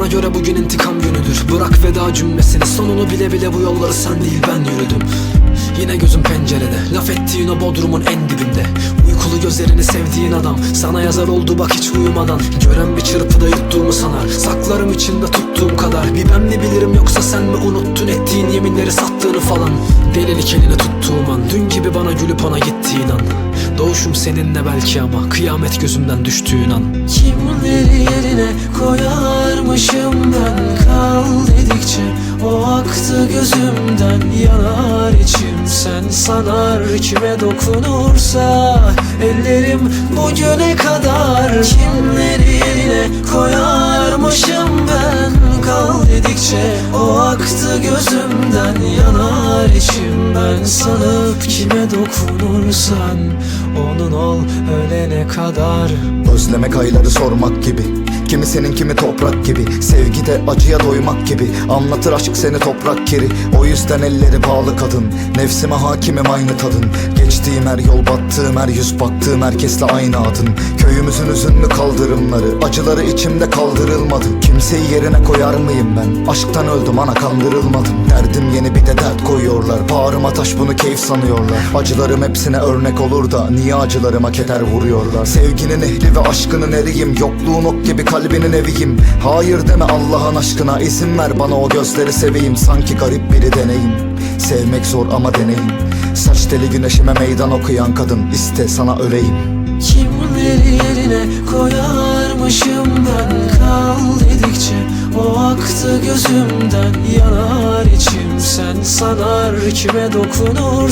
Bana göre bugün intikam günüdür. Bırak veda cümlesini. Sonunu bile bile bu yolları sen değil ben yürüdüm. Yine gözüm pencerede. Laf ettiğin o bodrumun en dibinde. Uykulu gözlerini sevdiğin adam. Sana yazar oldu bak hiç uyumadan. Gören bir çırpıda yuttuğumu sanar. Saklarım içinde tuttuğum kadar. Bir ben mi bilirim yoksa sen mi unuttun Ettiğin yeminleri sattığını falan? Delilik eline tuttuğum an. Dün gibi bana gülüp ona gittiğin an. Doğuşum seninle belki ama Kıyamet gözümden düştüğün an. Kimleri yerine koyarmışım ben Kal dedikçe o aktı gözümden Yanar içim. Sen sanar Kime dokunursa ellerim bugüne kadar Kimleri yerine koyarmışım ben? Kal dedikçe o aktı gözümden Yanar içim. Ben sanıp kime dokunursan Onun ol ölene kadar. Özlemek ayları sormak gibi Kimi senin kimi toprak gibi. Sevgide acıya doymak gibi. Anlatır aşk seni toprak kiri. O yüzden elleri bağlı kadın. Nefsime hakimim aynı tadın. Geçtiğim her yol battığım her yüz baktığım herkesle aynı adın. Köyümüzün üzünlü kaldırımları Acıları içimde kaldırılmadı. Kimseyi yerine koyar mıyım ben? Aşktan öldüm ana kandırılmadım. Derdim yeni bir de dert koyuyorlar. Bağrıma taş bunu keyif sanıyorlar. Acılarım hepsine örnek olur da Niye acılarıma keder vuruyorlar? Sevginin ehli ve aşkının eriyim. Yokluğun ok gibi kalbinin eviyim. Hayır deme Allah'ın aşkına. İzin ver bana o gözleri seveyim. Sanki garip biri deneyim. Sevmek zor ama deneyim. Saç teli güneşime meydan okuyan kadın. İste sana öleyim. Kimleri yerine koyarmışım ben? Kal dedikçe o aktı gözümden. Yanar içim. Sen sanar kime dokunursa